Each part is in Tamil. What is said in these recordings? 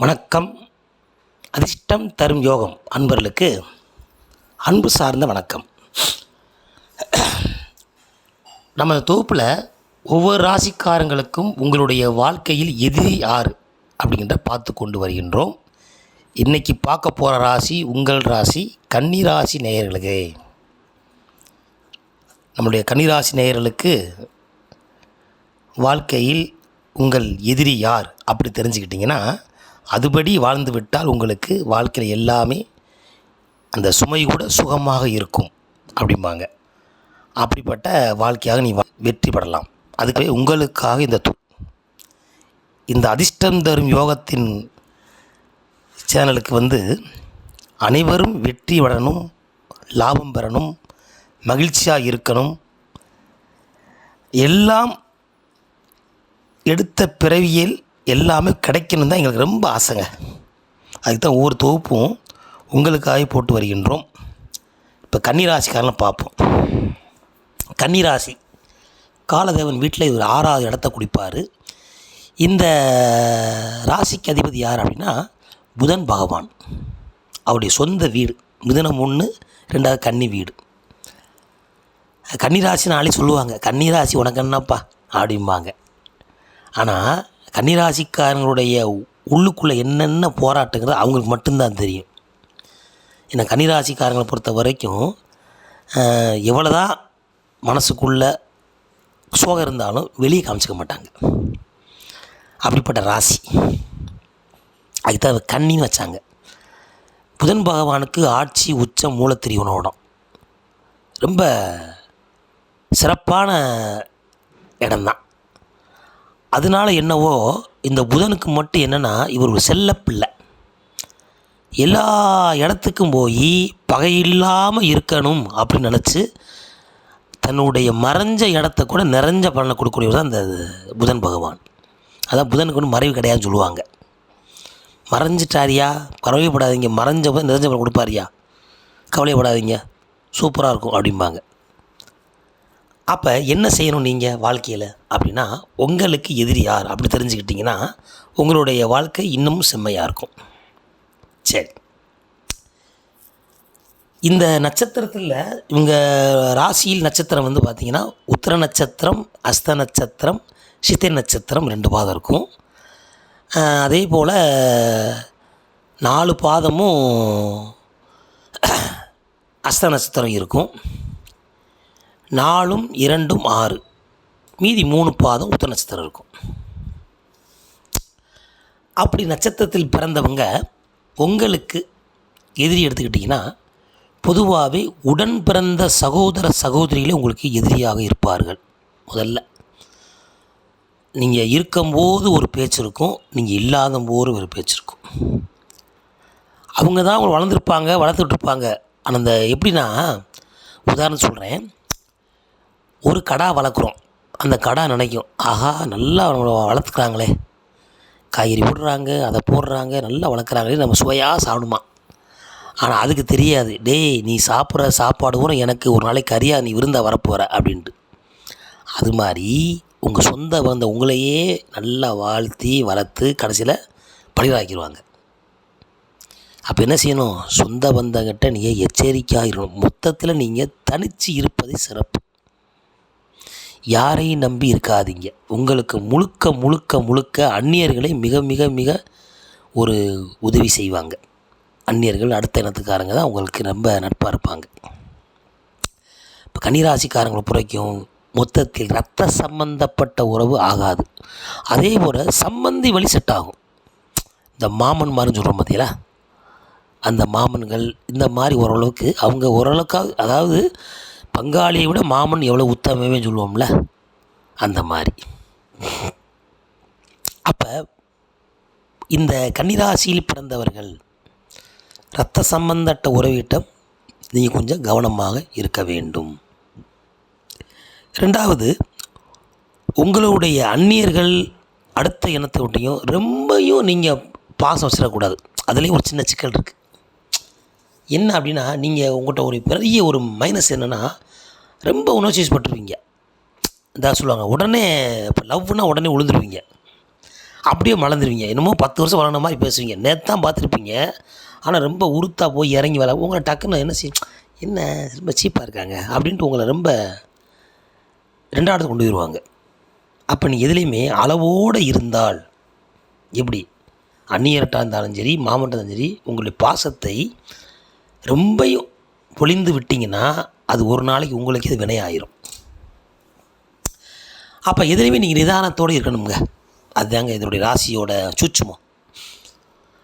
வணக்கம். அதிர்ஷ்டம் தரும் யோகம். அன்பர்களுக்கு அன்பு சார்ந்த வணக்கம். நம்ம தொகுப்பில் ஒவ்வொரு ராசிக்காரங்களுக்கும் உங்களுடைய வாழ்க்கையில் எதிரி யார் அப்படிங்கிற பார்த்து கொண்டு வருகின்றோம். இன்றைக்கி பார்க்க போகிற ராசி உங்கள் ராசி கன்னி ராசி நேயர்களுக்கு. நம்முடைய கன்னிராசி நேயர்களுக்கு வாழ்க்கையில் உங்கள் எதிரி யார் அப்படி தெரிஞ்சுக்கிட்டிங்கன்னா அதுபடி வாழ்ந்து விட்டால் உங்களுக்கு வாழ்க்கையில் எல்லாமே அந்த சுமை கூட சுகமாக இருக்கும் அப்படிம்பாங்க. அப்படிப்பட்ட வாழ்க்கையாக நீ வா- வெற்றி பெறலாம். அதுக்கு உங்களுக்காக இந்த இந்த அதிர்ஷ்டம் தரும் யோகத்தின் சேனலுக்கு வந்து அனைவரும் வெற்றி பெறணும் லாபம் பெறணும் மகிழ்ச்சியாக இருக்கணும். எல்லாம் எடுத்த பிறவியில் எல்லாமே கிடைக்கணும் தான் எங்களுக்கு ரொம்ப ஆசைங்க. அதுக்கு தான் ஒவ்வொரு தொகுப்பும் உங்களுக்காக போட்டு வருகின்றோம். இப்போ கன்னிராசிக்காரனை பார்ப்போம். கன்னிராசி காலதேவன் வீட்டில் இவர் ஆறாவது இடத்த குடிப்பார். இந்த ராசிக்கு அதிபதி யார் அப்படின்னா புதன் பகவான். அவருடைய சொந்த வீடு மிதுனம் ஒன்று ரெண்டாவது கன்னி வீடு. கன்னிராசினாலே சொல்லுவாங்க. கன்னிராசி உனக்கு என்னப்பா? அப்படிம்பாங்க. ஆனால் கன்னிராசிக்காரங்களுடைய உள்ளுக்குள்ளே என்னென்ன போராட்டங்கிறது அவங்களுக்கு மட்டும்தான் தெரியும். ஏன்னா கன்னிராசிக்காரங்களை பொறுத்த வரைக்கும் எவ்வளோதான் மனசுக்குள்ள சோகம் இருந்தாலும் வெளியே காமிச்சிக்க மாட்டாங்க. அப்படிப்பட்ட ராசி. அதுக்கு தான் கண்ணின்னு வச்சாங்க. புதன் பகவானுக்கு ஆட்சி உச்சம் மூலத்திரியோனோடம் ரொம்ப சிறப்பான இடம்தான். அதனால என்னவோ இந்த புதனுக்கு மட்டும் என்னென்னா இவர் ஒரு செல்லப்பிள்ளை எல்லா இடத்துக்கும் போய் பகையில்லாமல் இருக்கணும் அப்படின்னு நினச்சி தன்னுடைய மறைஞ்ச இடத்த கூட நிறைஞ்ச பலனை கொடுக்கக்கூடியவர் தான் அந்த புதன் பகவான். அதான் புதனுக்கு ஒன்றும் மறைவு கிடையாதுன்னு சொல்லுவாங்க. மறைஞ்சிட்டாரியா? கவலைப்படாதீங்க மறைஞ்ச போது நிறைஞ்ச பலன் கொடுப்பாரியா? கவலைப்படாதீங்க சூப்பராக இருக்கும் அப்படிம்பாங்க. அப்போ என்ன செய்யணும் நீங்கள் வாழ்க்கையில்? அப்படின்னா உங்களுக்கு எதிரி யார்? அப்படி தெரிஞ்சுக்கிட்டிங்கன்னா உங்களுடைய வாழ்க்கை இன்னமும் செம்மையாக இருக்கும். சரி. இந்த நட்சத்திரத்தில் இவங்க ராசியில் நட்சத்திரம் வந்து பார்த்திங்கன்னா உத்திர நட்சத்திரம் அஸ்த நட்சத்திரம் சித்தை நட்சத்திரம் ரெண்டு பாதம் இருக்கும். அதே போல் நாலு பாதமும் அஸ்த நட்சத்திரம் இருக்கும். நாலும் இரண்டும் ஆறு. மீதி மூணு பாதம் உத்த நட்சத்திரம் இருக்கும். அப்படி நட்சத்திரத்தில் பிறந்தவங்க உங்களுக்கு எதிரி எடுத்துக்கிட்டிங்கன்னா பொதுவாகவே உடன் பிறந்த சகோதர சகோதரிகளே உங்களுக்கு எதிரியாக இருப்பார்கள். முதல்ல. நீங்கள் இருக்கும்போது ஒரு பேச்சு இருக்கும் நீங்கள் இல்லாத போது ஒரு பேச்சு இருக்கும். அவங்க தான் அவங்க வளர்ந்துருப்பாங்க வளர்த்துட்ருப்பாங்க ஆனால் அந்த எப்படின்னா உதாரணம் சொல்கிறேன் ஒரு கடா வளர்க்குறோம். அந்த கடா நினைக்கும் ஆஹா நல்லா நம்மளை வளர்த்துக்கிறாங்களே. காய்கறி விடுறாங்க அதை போடுறாங்க நல்லா வளர்க்குறாங்களே. நம்ம சுவையாக சாப்பிடுமா? ஆனால் அதுக்கு தெரியாது. டேய் நீ சாப்பிட்ற சாப்பாடு கூட எனக்கு ஒரு நாளைக்கு கறியாக நீ விருந்தா வரப்போகிற அப்படின்ட்டு. அது மாதிரி உங்கள் சொந்த வந்த உங்களையே நல்லா வாழ்த்தி வளர்த்து கடைசியில் பழிவாக்கிடுவாங்க அப்போ என்ன செய்யணும்? சொந்த பந்தங்கிட்ட நீங்கள் எச்சரிக்கையாக இருக்கணும். மொத்தத்தில் நீங்கள் தனித்து இருப்பதே சிறப்பு. யாரையும் நம்பி இருக்காதீங்க. உங்களுக்கு முழுக்க முழுக்க முழுக்க அந்நியர்களை மிக மிக மிக ஒரு உதவி செய்வாங்க. அந்நியர்கள் அடுத்த இனத்துக்காரங்க தான் உங்களுக்கு ரொம்ப நட்பாக இருப்பாங்க. இப்போ கன்னிராசிக்காரங்களை புரைக்கும் மொத்தத்தில் ரத்த சம்பந்தப்பட்ட உறவு ஆகாது. அதே போல் சம்பந்தி வழி செட் ஆகும். இந்த மாமன் மாதிரி சொல்கிறோம் பார்த்தீங்களா அந்த மாமன்கள் இந்த மாதிரி ஓரளவுக்கு அவங்க ஓரளவுக்காக அதாவது பங்காளியை விட மாமன் எவ்வளோ உத்தமமே சொல்லுவோம்ல? அந்த மாதிரி. அப்போ இந்த கன்னிராசியில் பிறந்தவர்கள் இரத்த சம்பந்தப்பட்ட உறவிட்டம் நீங்கள் கொஞ்சம் கவனமாக இருக்க வேண்டும். ரெண்டாவது உங்களுடைய அந்நியர்கள் அடுத்த இனத்தை விட்டையும் ரொம்பையும் நீங்கள் பாசம் வச்சிடக்கூடாது. அதுலேயும் ஒரு சின்ன சிக்கல் இருக்குது என்ன அப்படின்னா நீங்கள் உங்கள்கிட்ட ஒரு பெரிய ஒரு மைனஸ் என்னென்னா ரொம்ப உணர்ச்சி பட்டுருவீங்க இதாக சொல்லுவாங்க உடனே இப்போ லவ்னா உடனே விழுந்துருவீங்க அப்படியே மலர்ந்துருவீங்க. என்னமோ பத்து வருஷம் வளர்ன மாதிரி பேசுவீங்க. நேற்று தான் பார்த்துருப்பீங்க. ஆனால் ரொம்ப உருத்தா போய் இறங்கி வேலை உங்களை டக்குன்னு என்ன செய் என்ன ரொம்ப சீப்பாக இருக்காங்க அப்படின்ட்டு உங்களை ரொம்ப ரெண்டாவது கொண்டு போயிடுவாங்க அப்போ நீ எதுலேயுமே அளவோடு இருந்தால் எப்படி? அந்நியர்கிட்ட இருந்தாலும் சரி மாமன்ட்ட இருந்தாலும் சரி உங்களுடைய பாசத்தை ரொம்பையும் பொழிந்து விட்டிங்கன்னா அது ஒரு நாளைக்கு உங்களுக்கு இது வினையாயிரும். அப்போ எதுலேயுமே நீங்கள் நிதானத்தோடு இருக்கணுங்க அதுதாங்க இதனுடைய ராசியோட சூட்சுமம்.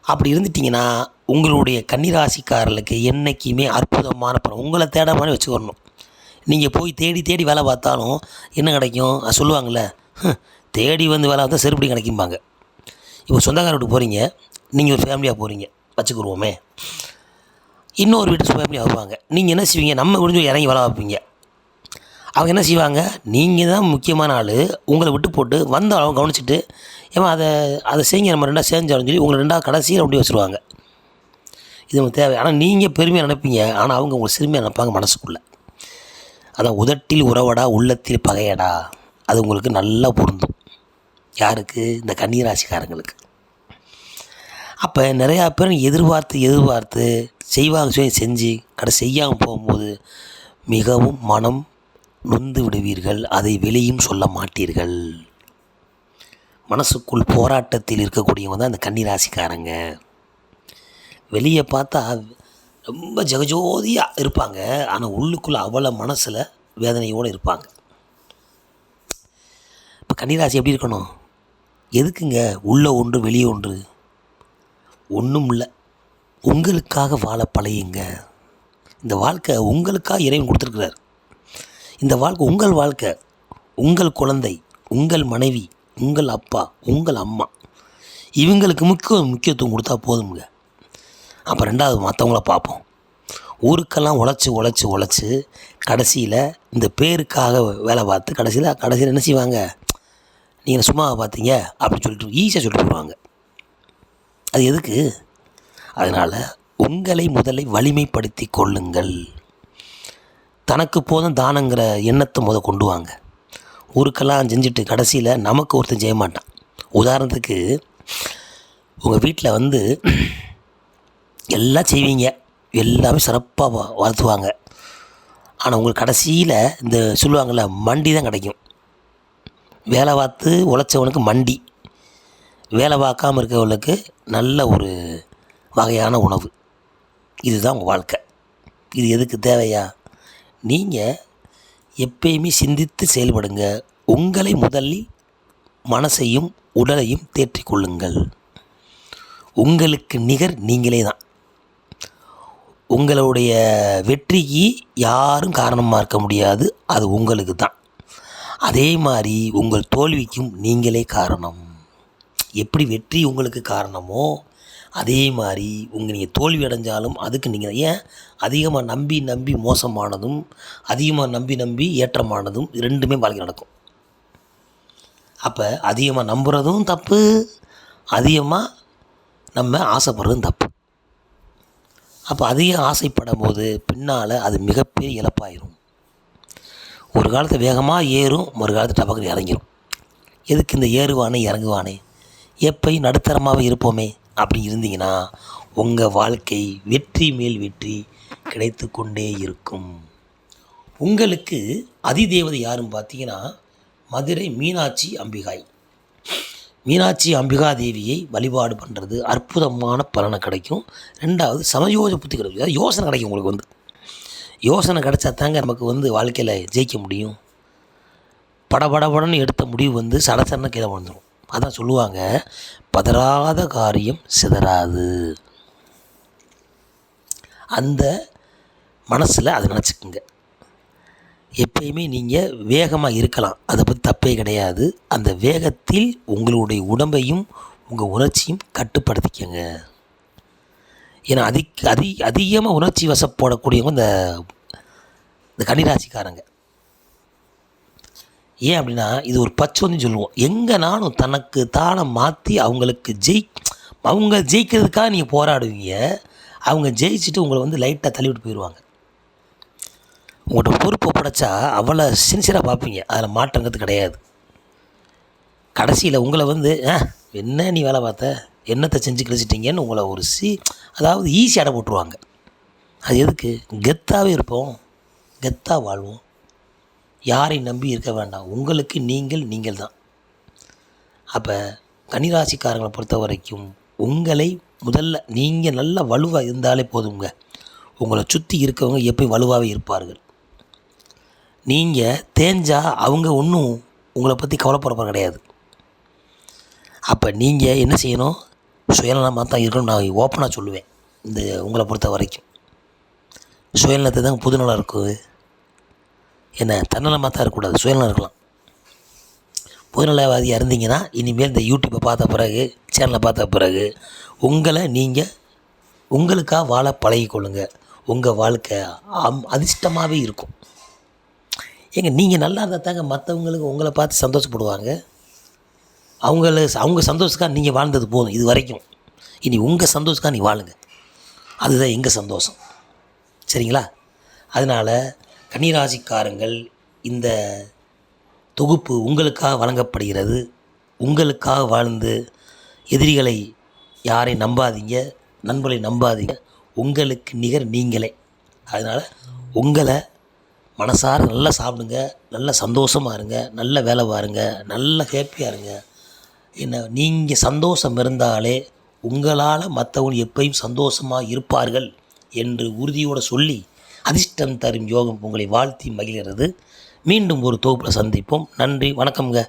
அப்படி இருந்துட்டிங்கன்னா உங்களுடைய கன்னிராசிக்காரர்களுக்கு என்றைக்குமே அற்புதமான பணம் உங்களை தேடாமல் மாதிரி வச்சுக்கணும். நீங்கள் போய் தேடி தேடி வேலை பார்த்தாலும் என்ன கிடைக்கும்? அது சொல்லுவாங்கள்ல தேடி வந்து வேலை பார்த்தா செருப்படி கிடைக்கும்பாங்க. இப்போ சொந்தக்கார வீட்டுக்கு போகிறீங்க நீங்கள் ஒரு ஃபேமிலியாக போகிறீங்க வச்சுக்கிடுவோமே இன்னொரு வீட்டு ஃபேமிலியாக வருவாங்க நீங்கள் என்ன செய்வீங்க? நம்ம முடிஞ்சு இறங்கி வள வைப்பீங்க. அவங்க என்ன செய்வாங்க? நீங்கள் தான் முக்கியமான ஆள். உங்களை விட்டு போட்டு வந்த அவங்க கவனிச்சிட்டு ஏமா அதை அதை செய்யுங்க. நம்ம ரெண்டாக செஞ்சாலும் சொல்லி உங்களை ரெண்டாவது கடைசியில் அப்படி வச்சுருவாங்க. இது நமக்கு தேவை. ஆனால் நீங்கள் பெருமையாக நினைப்பீங்க. ஆனால் அவங்க உங்களை சிறுமையாக நினைப்பாங்க மனசுக்குள்ளே. அதான் உதட்டில் உறவடா உள்ளத்தில் பகையடா. அது உங்களுக்கு நல்லா பொருந்தும். யாருக்கு? இந்த கன்னிராசிக்காரங்களுக்கு. அப்போ நிறையா பேர் எதிர்பார்த்து எதிர்பார்த்து செய்வாங்க சொல்லி செஞ்சு கடை செய்யாமல் போகும்போது மிகவும் மனம் நொந்து விடுவீர்கள். அதை வெளியும் சொல்ல மாட்டீர்கள். மனசுக்குள் போராட்டத்தில் இருக்கக்கூடியவங்க தான் அந்த கன்னிராசிக்காரங்க. வெளியே பார்த்தா ரொம்ப ஜெகஜோதியாக இருப்பாங்க. ஆனால் உள்ளுக்குள்ளே அவ்வளோ மனசில் வேதனையோடு இருப்பாங்க. இப்போ கன்னிராசி எப்படி இருக்கணும்? எதுக்குங்க? உள்ளே ஒன்று வெளியே ஒன்று? ஒன்றும் இல்லை உங்களுக்காக வாழ பழையுங்க இந்த வாழ்க்கை உங்களுக்காக இறைவன் கொடுத்துருக்கிறார். இந்த வாழ்க்கை உங்கள் வாழ்க்கை உங்கள் குழந்தை உங்கள் மனைவி உங்கள் அப்பா உங்கள் அம்மா. இவங்களுக்கு முக்கிய முக்கியத்துவம் கொடுத்தா போதுங்க அப்போ ரெண்டாவது மற்றவங்கள பார்ப்போம். ஊருக்கெல்லாம் உழைச்சி உழைச்சி உழைச்சி கடைசியில் இந்த பேருக்காக வேலை பார்த்து கடைசியில் கடைசியில் என்ன செய்வாங்க? நீங்கள் சும்மா பார்த்தீங்க? அப்படின்னு சொல்லிட்டு ஈஸியாக சொல்லிட்டு போடுவாங்க அது எதுக்கு? அதனால் உங்களை முதலை வலிமைப்படுத்தி கொள்ளுங்கள். தனக்கு போதும் தானங்கிற எண்ணத்தை முத கொண்டு வாங்க. ஊருக்கெல்லாம் செஞ்சுட்டு கடைசியில் நமக்கு ஒருத்தன் செய்ய மாட்டான். உதாரணத்துக்கு உங்கள் வீட்டில் வந்து எல்லாம் செய்வீங்க. எல்லாமே சிறப்பாக வ- வளர்த்துவாங்க. ஆனால் உங்களுக்கு கடைசியில் இந்த சொல்லுவாங்கள்ல மண்டி தான் கிடைக்கும். வேலை பார்த்து உழைச்சவனுக்கு மண்டி. வேலை பார்க்காம இருக்கவங்களுக்கு நல்ல ஒரு வகையான உணவு. இதுதான் உங்கள் வாழ்க்கை. இது எதுக்கு தேவையா? நீங்கள் எப்பயுமே சிந்தித்து செயல்படுங்க. உங்களை முதலில் மனசையும் உடலையும் தேற்றிக்கொள்ளுங்கள் உங்களுக்கு நிகர் நீங்களே தான். உங்களுடைய வெற்றிக்கு யாரும் காரணமாக இருக்க முடியாது. அது உங்களுக்கு தான். அதே மாதிரி உங்கள் தோல்விக்கும் நீங்களே காரணம். எப்படி வெற்றி உங்களுக்கு காரணமோ அதே மாதிரி உங்கள் நீங்கள் தோல்வி அடைஞ்சாலும் அதுக்கு நீங்கள் ஏன் அதிகமாக நம்பி நம்பி மோசமானதும் அதிகமாக நம்பி நம்பி ஏற்றமானதும் ரெண்டுமே வாழ்க்கை நடக்கும். அப்போ அதிகமாக நம்புகிறதும் தப்பு அதிகமாக நம்ம ஆசைப்படுறதும் தப்பு. அப்போ அதிகம் ஆசைப்படும் போது பின்னால் அது மிகப்பெரிய இழப்பாயிரும். ஒரு காலத்தை வேகமாக ஏறும் ஒரு காலத்தை டபக்குன்னு இறங்கிரும். எதுக்கு இந்த ஏறுவானே இறங்குவானே? எப்பையும் நடுத்தரமாக இருப்போமே அப்படி இருந்தீங்கன்னா உங்கள் வாழ்க்கை வெற்றி மேல் வெற்றி கிடைத்து கொண்டே இருக்கும். உங்களுக்கு அதிதேவதை யாருன்னு பார்த்தீங்கன்னா மதுரை மீனாட்சி அம்பிகாய். மீனாட்சி அம்பிகா தேவியை வழிபாடு பண்ணுறது அற்புதமான பலனை கிடைக்கும். ரெண்டாவது சமயோஜ புத்தி கிடைக்கும். யோசனை கிடைக்கும் உங்களுக்கு வந்து. யோசனை கிடைச்சா தாங்க நமக்கு வந்து வாழ்க்கையில் ஜெயிக்க முடியும். படபடபடன்னு எடுத்த முடிவு வந்து சடசடன்னு கீழே வந்துடும் அதான் சொல்லுவாங்க பதறாத காரியம் சிதறாது. அந்த மனசில் அதை நினச்சிக்கோங்க. எப்பயுமே நீங்கள் வேகமாக இருக்கலாம். அதை பற்றி தப்பே கிடையாது. அந்த வேகத்தில் உங்களுடைய உடம்பையும் உங்கள் உணர்ச்சியும் கட்டுப்படுத்திக்கங்க. ஏன்னா அதிக அதி அதிகமாக உணர்ச்சி வசப்படக்கூடியவங்க இந்த இந்த கன்னிராசிக்காரங்க. ஏன் அப்படின்னா இது ஒரு பச்சோன்னு சொல்லுவோம். எங்கே நானும் தனக்கு தானே மாற்றி அவங்களுக்கு ஜெய் அவங்க ஜெயிக்கிறதுக்காக நீங்கள் போராடுவீங்க. அவங்க ஜெயிச்சுட்டு உங்களை வந்து லைட்டாக தள்ளிவிட்டு போயிடுவாங்க உங்கள்கிட்ட பொறுப்பை படைச்சா அவ்வளோ சின்சியராக பார்ப்பீங்க. அதில் மாற்றங்கிறது கிடையாது. கடைசியில் உங்களை வந்து ஆ என்ன நீ வேலை பார்த்த? என்னத்தை செஞ்சு கிழிச்சிட்டீங்கன்னு உங்களை ஒரு சி அதாவது ஈஸியாக போட்டுருவாங்க. அது எதுக்கு? கெத்தாகவே இருப்போம். கெத்தாக வாழ்வோம். யாரையும் நம்பி இருக்க வேண்டாம். உங்களுக்கு நீங்கள் நீங்கள் தான். அப்போ கன்னிராசிக்காரங்களை பொறுத்த வரைக்கும் உங்களை முதல்ல நீங்கள் நல்ல வலுவாக இருந்தாலே போதுங்க உங்களை சுற்றி இருக்கவங்க எப்பயும் வலுவாகவே இருப்பார்கள். நீங்கள் தேஞ்சால் அவங்க ஒன்றும் உங்களை பற்றி கவலைப்படுற கிடையாது. அப்போ நீங்கள் என்ன செய்யணும்? சுயநலமாக தான் இருக்கணும் நான் ஓப்பனாக சொல்லுவேன். இந்த உங்களை பொறுத்த வரைக்கும் சுயநலத்தை தான் புதுநலம் இருக்குது. என்ன தன்னலமாக தான் இருக்கக்கூடாது சுயநலம் இருக்கலாம். பொதுநலவாதியாக இருந்தீங்கன்னா இனிமேல் இந்த யூடியூப்பை பார்த்த பிறகு சேனலை பார்த்த பிறகு உங்களை நீங்கள் உங்களுக்காக வாழ பழகிக்கொள்ளுங்க உங்கள் வாழ்க்கை அம் அதிர்ஷ்டமாகவே இருக்கும். ஏங்க நீங்கள் நல்லா இருந்தால் தாங்க மற்றவங்களுக்கு உங்களை பார்த்து சந்தோஷப்படுவாங்க. அவங்கள அவங்க சந்தோஷக்காக நீங்கள் வாழ்ந்தது போதும் இது வரைக்கும். இனி உங்கள் சந்தோஷக்காக நீ வாழுங்க. அதுதான் எங்கள் சந்தோஷம். சரிங்களா? அதனால் கன்னிராசிக்காரங்கள் இந்த தொகுப்பு உங்களுக்காக வழங்கப்படுகிறது. உங்களுக்காக வாழ்ந்து எதிரிகளை யாரை நம்பாதீங்க நண்பர்களை நம்பாதீங்க. உங்களுக்கு நிகர் நீங்களே. அதனால் உங்களை மனசார நல்லா சாப்பிடுங்க நல்ல சந்தோஷமாக இருங்க நல்ல வேலை பாருங்க நல்ல ஹேப்பியாக இருங்க. என்ன நீங்கள் சந்தோஷம் இருந்தாலே உங்களால் மற்றவங்க எப்பயும் சந்தோஷமாக இருப்பார்கள் என்று உறுதியோடு சொல்லி அதிர்ஷ்டம் தரும் யோகம் உங்களை வாழ்த்தி மகிழ்கிறது. மீண்டும் ஒரு தொகுப்பில் சந்திப்போம். நன்றி வணக்கம்ங்க.